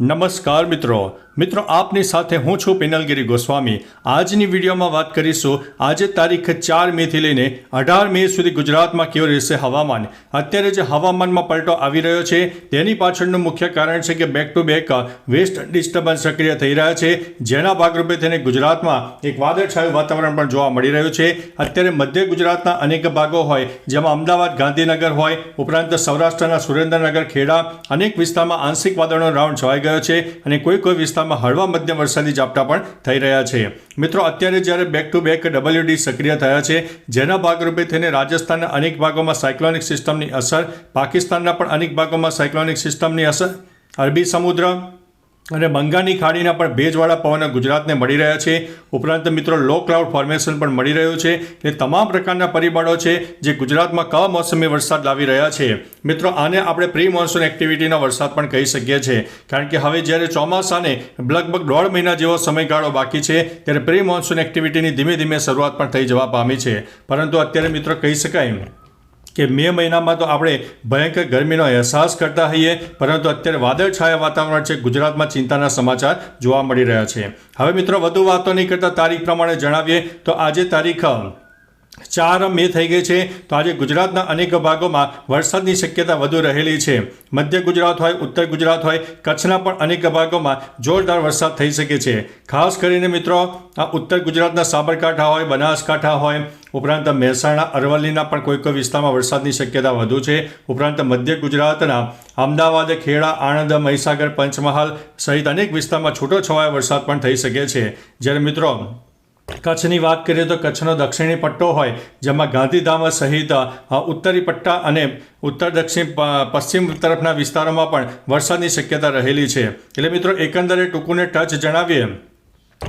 નમસ્કાર મિત્રો. મિત્રો, આપની સાથે હું છું પિનલગીરી ગોસ્વામી. આજની વિડીયોમાં વાત કરીશું, આજે તારીખ ચાર મેથી લઈને અઢાર મે સુધી ગુજરાતમાં કેવું રહેશે હવામાન? અત્યારે જે હવામાનમાં પલટો આવી રહ્યો છે, તેની પાછળનું મુખ્ય કારણ છે કે back to back west disturbance સક્રિય થઈ રહ્યા છે. જેના ભાગરૂપે તેને ગુજરાતમાં એક વાદળછાયું વાતાવરણ પણ જોવા મળી રહ્યું છે. અત્યારે મધ્ય ગુજરાતના અનેક ભાગો હોય, જેમાં અમદાવાદ, ગાંધીનગર હોય, ઉપરાંત સૌરાષ્ટ્રના સુરેન્દ્રનગર, ખેડા, અનેક વિસ્તારમાં આંશિક વાદળનો રાઉન્ડ છવાઈ ગયો છે અને કોઈ કોઈ વિસ્તારમાં હળવા મધ્યમ વરસાદી ઝાપટા પણ થઈ રહ્યા છે. મિત્રો, અત્યારે જ્યારે બેક ટુ બેક ડબલ્યુડી સક્રિય થયા છે, જેના ભાગરૂપે થઈને રાજસ્થાનના અનેક ભાગોમાં સાયક્લોનિક સિસ્ટમની અસર, પાકિસ્તાનના પણ અનેક ભાગોમાં સાયક્લોનિક સિસ્ટમની અસર. અરબી સમુદ્ર અને બંગાળની ખાડીના પણ ભેજવાળા પવન ગુજરાતને મળી રહ્યા છે. ઉપરાંત મિત્રો લો ક્લાઉડ ફોર્મેશન પણ મળી રહ્યું છે એ તમામ પ્રકારના પરિબળો છે જે ગુજરાતમાં કમોસમી વરસાદ લાવી રહ્યા છે. મિત્રો, આને આપણે પ્રી મોન્સૂન એક્ટિવિટીનો વરસાદ પણ કહી શકીએ છીએ. કારણ કે હવે જ્યારે ચોમાસાને લગભગ દોઢ મહિના જેવો સમયગાળો બાકી છે, ત્યારે પ્રી મોન્સૂન એક્ટિવિટીની ધીમે ધીમે શરૂઆત પણ થઈ જવા પામી છે. પરંતુ અત્યારે મિત્રો કહી શકાય કે મે મહિનામાં તો આપણે ભયંકર ગરમીનો અહેસાસ કરતા હોઈએ, પરંતુ અત્યારે વાદળછાયા વાતાવરણ છે. ગુજરાતમાં ચિંતાના સમાચાર જોવા મળી રહ્યા છે. હવે મિત્રો, વધુ વાતો નહીં કરતા, તારીખ પ્રમાણે જણાવીએ. તો આજે તારીખ ચાર મે થઈ ગઈ છે. તો આજે ગુજરાતના અનેક ભાગોમાં વરસાદની શક્યતા વધુ રહેલી છે. મધ્ય ગુજરાત હોય, ઉત્તર ગુજરાત હોય, કચ્છના પણ અનેક ભાગોમાં જોરદાર વરસાદ થઈ શકે છે. ખાસ કરીને મિત્રો, આ ઉત્તર ગુજરાતના સાબરકાંઠા હોય, બનાસકાંઠા હોય ઉપરાંત મહેસાણા, અરવલ્લીના પણ કોઈ કોઈ વિસ્તારમાં વરસાદની શક્યતા વધુ છે. ઉપરાંત મધ્ય ગુજરાતના અમદાવાદ, ખેડા, આણંદ, મહીસાગર, પંચમહાલ સહિત અનેક વિસ્તારમાં છૂટો છવાયો વરસાદ પણ થઈ શકે છે. જ્યારે મિત્રો, કચ્છની વાત કરીએ તો કચ્છનો દક્ષિણી પટ્ટો હોય, જેમાં ગાંધીધામ સહિત ઉત્તરી પટ્ટા અને ઉત્તર દક્ષિણ પશ્ચિમ તરફના વિસ્તારોમાં પણ વરસાદની શક્યતા રહેલી છે. એટલે મિત્રો, એકંદરે ટૂંકુને ટચ જણાવીએ.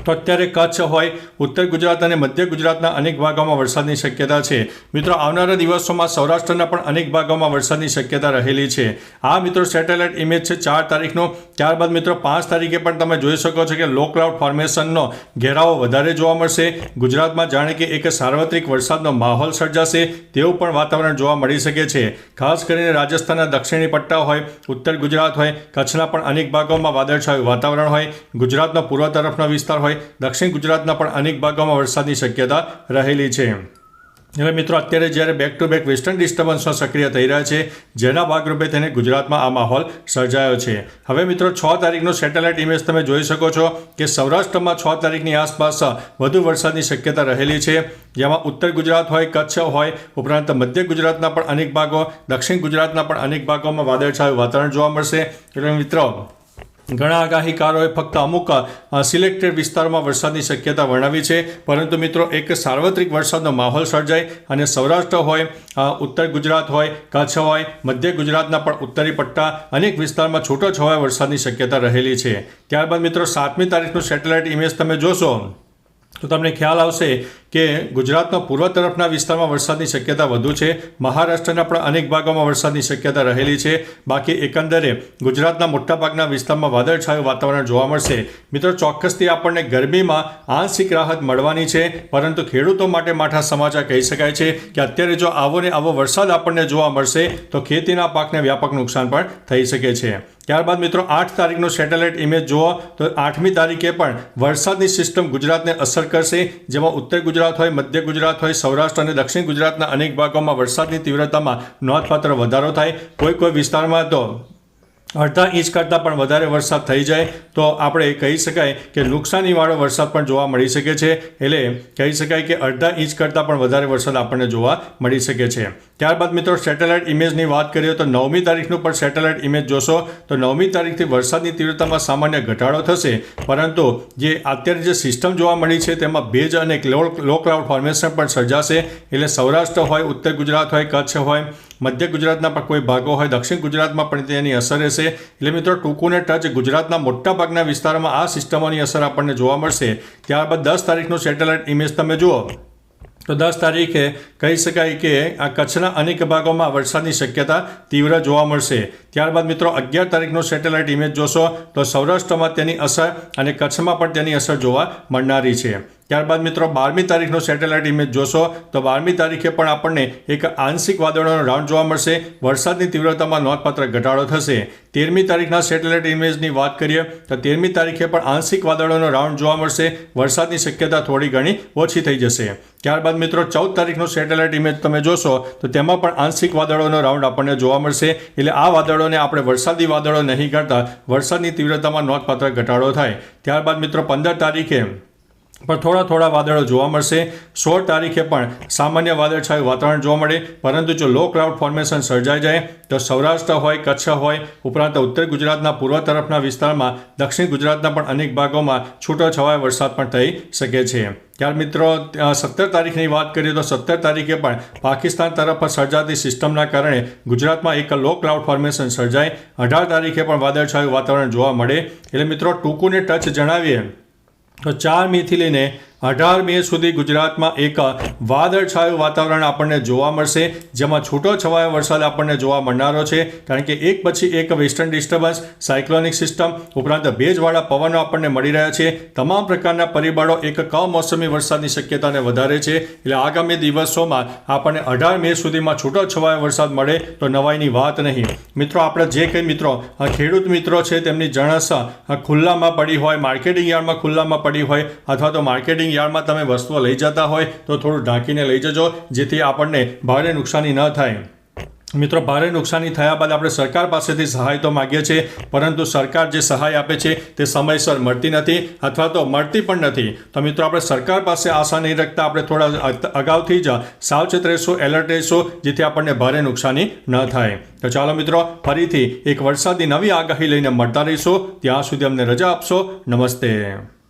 તો અત્યારે કચ્છ હોય, ઉત્તર ગુજરાત અને મધ્ય ગુજરાતના અનેક ભાગોમાં વરસાદની શક્યતા છે. મિત્રો, આવનારા દિવસોમાં સૌરાષ્ટ્રના પણ અનેક ભાગોમાં વરસાદની શક્યતા રહેલી છે. આ મિત્રો સેટેલાઇટ ઇમેજ છે ચાર તારીખનો. ત્યારબાદ, મિત્રો, પાંચ તારીખે પણ તમે જોઈ શકો છો કે લો ક્લાઉડ ફોર્મેશનનો ઘેરાવો વધારે જોવા મળશે. ગુજરાતમાં જાણે કે એક સાર્વત્રિક વરસાદનો માહોલ સર્જાશે તેવું પણ વાતાવરણ જોવા મળી શકે છે. ખાસ કરીને રાજસ્થાનના દક્ષિણી પટ્ટા હોય, ઉત્તર ગુજરાત હોય, કચ્છના પણ અનેક ભાગોમાં વાદળછાયું વાતાવરણ હોય. ગુજરાતનો પૂર્વ તરફનો વિસ્તાર હોય. દક્ષિણ ગુજરાતના પણ અનેક ભાગોમાં વરસાદની શક્યતા રહેલી છે. હવે મિત્રો, અત્યારે જ્યારે બેક ટુ બેક વેસ્ટર્ન ડિસ્ટર્બન્સમાં સક્રિય થઈ રહ્યા છે, જેના ભાગરૂપે તેને ગુજરાતમાં આ માહોલ સર્જાયો છે. હવે મિત્રો, છ તારીખનો સેટેલાઇટ ઇમેજ તમે જોઈ શકો છો કે સૌરાષ્ટ્રમાં છ તારીખની આસપાસ વધુ વરસાદની શક્યતા રહેલી છે. જેમાં ઉત્તર ગુજરાત હોય, કચ્છ હોય, ઉપરાંત મધ્ય ગુજરાતના પણ અનેક ભાગો, દક્ષિણ ગુજરાતના પણ અનેક ભાગોમાં વાદળછાયું વાતાવરણ જોવા મળશે. એટલે મિત્રો ઘણા આગાહીકારોએ ફક્ત અમુક સિલેક્ટેડ વિસ્તારોમાં વરસાદની શક્યતા વર્ણવી છે. પરંતુ મિત્રો, એક સાર્વત્રિક વરસાદનો માહોલ સર્જાય અને સૌરાષ્ટ્ર હોય ઉત્તર ગુજરાત હોય, કચ્છ હોય, મધ્ય ગુજરાતના પણ ઉત્તરી પટ્ટા અનેક વિસ્તારમાં છૂટો છવાયા વરસાદની શક્યતા રહેલી છે. ત્યારબાદ મિત્રો, સાતમી તારીખનું સેટેલાઇટ ઇમેજ તમે જોશો, તો તમને ખ્યાલ આવશે કે ગુજરાતના પૂર્વ તરફના વિસ્તારમાં વરસાદની શક્યતા વધુ છે. મહારાષ્ટ્રના પણ અનેક ભાગોમાં વરસાદની શક્યતા રહેલી છે. બાકી એકંદરે ગુજરાતના મોટાભાગના વિસ્તારમાં વાદળછાયું વાતાવરણ જોવા મળશે. મિત્રો, ચોક્કસથી આપણને ગરમીમાં આંશિક રાહત મળવાની છે. પરંતુ ખેડૂતો માટે માઠા સમાચાર કહી શકાય છે કે અત્યારે જો આવો ને આવો વરસાદ આપણને જોવા મળશે, તો ખેતીના પાકને વ્યાપક નુકસાન પણ થઈ શકે છે. ત્યારબાદ મિત્રો, આઠ તારીખનો સેટેલાઇટ ઇમેજ જુઓ તો આઠમી તારીખે પણ વરસાદની સિસ્ટમ ગુજરાતને અસર કરશે, જેમાં ઉત્તર ગુજરાત હોય, મધ્ય ગુજરાત હોય, સૌરાષ્ટ્ર અને દક્ષિણ ગુજરાતના અનેક ભાગોમાં વરસાદની તીવ્રતામાં નોંધપાત્ર વધારો થાય. કોઈ કોઈ વિસ્તારમાં તો અડધા ઇંચ કરતાં પણ વધારે વરસાદ થઈ જાય, તો આપણે કહી શકાય કે નુકસાનીવાળો વરસાદ પણ જોવા મળી શકે છે. એટલે કહી શકાય કે અડધા ઇંચ કરતાં પણ વધારે વરસાદ આપણને જોવા મળી શકે છે. ત્યારબાદ મિત્રો સેટેલાઇટ ઇમેજની વાત કરીએ તો નવમી તારીખનું પણ સેટેલાઇટ ઇમેજ જોશો, તો નવમી તારીખથી વરસાદની તીવ્રતામાં સામાન્ય ઘટાડો થશે. પરંતુ જે અત્યારે જે સિસ્ટમ જોવા મળી છે, તેમાં ભેજ અને લો ક્લાઉડ ફોર્મેશન પણ સર્જાશે. એટલે સૌરાષ્ટ્ર હોય, ઉત્તર ગુજરાત હોય, કચ્છ હોય મધ્ય ગુજરાતના પણ કોઈ ભાગો હોય, દક્ષિણ ગુજરાતમાં પણ તેની અસર રહેશે. એટલે મિત્રો, ટૂંકુને ટચ ગુજરાતના મોટાભાગના વિસ્તારમાં આ સિસ્ટમોની અસર આપણને જોવા મળશે. ત્યારબાદ દસ તારીખનું સેટેલાઇટ ઇમેજ તમે જુઓ. તો દસ તારીખે કહી શકાય કે આ કચ્છના અનેક ભાગોમાં વરસાદની શક્યતા તીવ્ર જોવા મળશે. ત્યારબાદ મિત્રો, અગિયાર તારીખનો સેટેલાઇટ ઇમેજ જોશો તો સૌરાષ્ટ્રમાં તેની અસર અને કચ્છમાં પણ તેની અસર જોવા મળનારી છે. ત્યારબાદ મિત્રો બારમી તારીખનો સેટેલાઇટ ઇમેજ જોશો. તો બારમી તારીખે પણ આપણને એક આંશિક વાદળોનો રાઉન્ડ જોવા મળશે. વરસાદની તીવ્રતામાં નોંધપાત્ર ઘટાડો થશે. તેરમી તારીખના સેટેલાઇટ ઇમેજની વાત કરીએ, તો તેરમી તારીખે પણ આંશિક વાદળોનો રાઉન્ડ જોવા મળશે. વરસાદની શક્યતા થોડી ઘણી ઓછી થઈ જશે. ત્યારબાદ મિત્રો ચૌદ તારીખનો સેટેલાઇટ ઇમેજ તમે જોશો, તો તેમાં પણ આંશિક વાદળોનો રાઉન્ડ આપણને જોવા મળશે. એટલે આ વાદળોને આપણે વરસાદી વાદળો નહીં ગણતા, વરસાદની તીવ્રતામાં નોંધપાત્ર ઘટાડો થાય. ત્યારબાદ મિત્રો પંદર તારીખે પણ થોડા થોડા વાદળો જોવા મળશે. સોળ તારીખે પણ સામાન્ય વાદળછાયું વાતાવરણ જોવા મળે. પરંતુ જો લો ક્લાઉડ ફોર્મેશન સર્જાઈ જાય, તો સૌરાષ્ટ્ર હોય, કચ્છ હોય, ઉપરાંત ઉત્તર ગુજરાતના પૂર્વ તરફના વિસ્તારમાં, દક્ષિણ ગુજરાતના પણ અનેક ભાગોમાં છૂટોછવાયો વરસાદ પણ થઈ શકે છે. ત્યાર મિત્રો સત્તર તારીખની વાત કરીએ તો સત્તર તારીખે પણ પાકિસ્તાન તરફ સર્જાતી સિસ્ટમના કારણે ગુજરાતમાં એક લો ક્લાઉડ ફોર્મેશન સર્જાય. અઢાર તારીખે પણ વાદળછાયું વાતાવરણ જોવા મળે. એટલે મિત્રો, ટૂંકુને ટચ જણાવીએ. તો ચાર મેથી લઈને અઢાર મે સુધી ગુજરાતમાં એક વાદળછાયું વાતાવરણ આપણને જોવા મળશે, જેમાં છૂટો છવાયો વરસાદ આપણને જોવા મળનારો છે. કારણ કે એક પછી એક વેસ્ટર્ન ડિસ્ટર્બન્સ, સાયક્લોનિક સિસ્ટમ, ઉપરાંત ભેજવાળા પવનો આપણને મળી રહ્યા છે. તમામ પ્રકારના પરિબળો એક કમોસમી વરસાદની શક્યતાને વધારે છે. એટલે આગામી દિવસોમાં આપણને અઢાર મે સુધીમાં છૂટો છવાયો વરસાદ મળે તો નવાઈની વાત નહીં. મિત્રો, આપણે જે કંઈ મિત્રો ખેડૂત મિત્રો છે, તેમની જણસ ખુલ્લામાં પડી હોય, માર્કેટિંગ યાર્ડમાં ખુલ્લામાં પડી હોય, અથવા તો માર્કેટિંગ યાર્ડમાં તમે વસ્તુઓ લઈ જતા હોય તો થોડું ઢાંકીને લઈ જજો, જેથી આપણને ભારે નુકસાની ન થાય. મિત્રો, ભારે નુકસાની થયા બાદ આપણે સરકાર પાસેથી સહાય તો માગીએ છીએ, પરંતુ સરકાર જે સહાય આપે છે તે સમયસર મળતી નથી અથવા તો મળતી પણ નથી. તો મિત્રો, આપણે સરકાર પાસે આશા નહીં રાખતા, આપણે થોડા અગાઉથી જ સાવચેત રહીશું, એલર્ટ રહીશું, જેથી આપણને ભારે નુકસાની ન થાય. તો ચાલો મિત્રો, ફરીથી એક વરસાદની નવી આગાહી લઈને મળતા રહીશું. ત્યાં સુધી અમને રજા આપશો. નમસ્તે.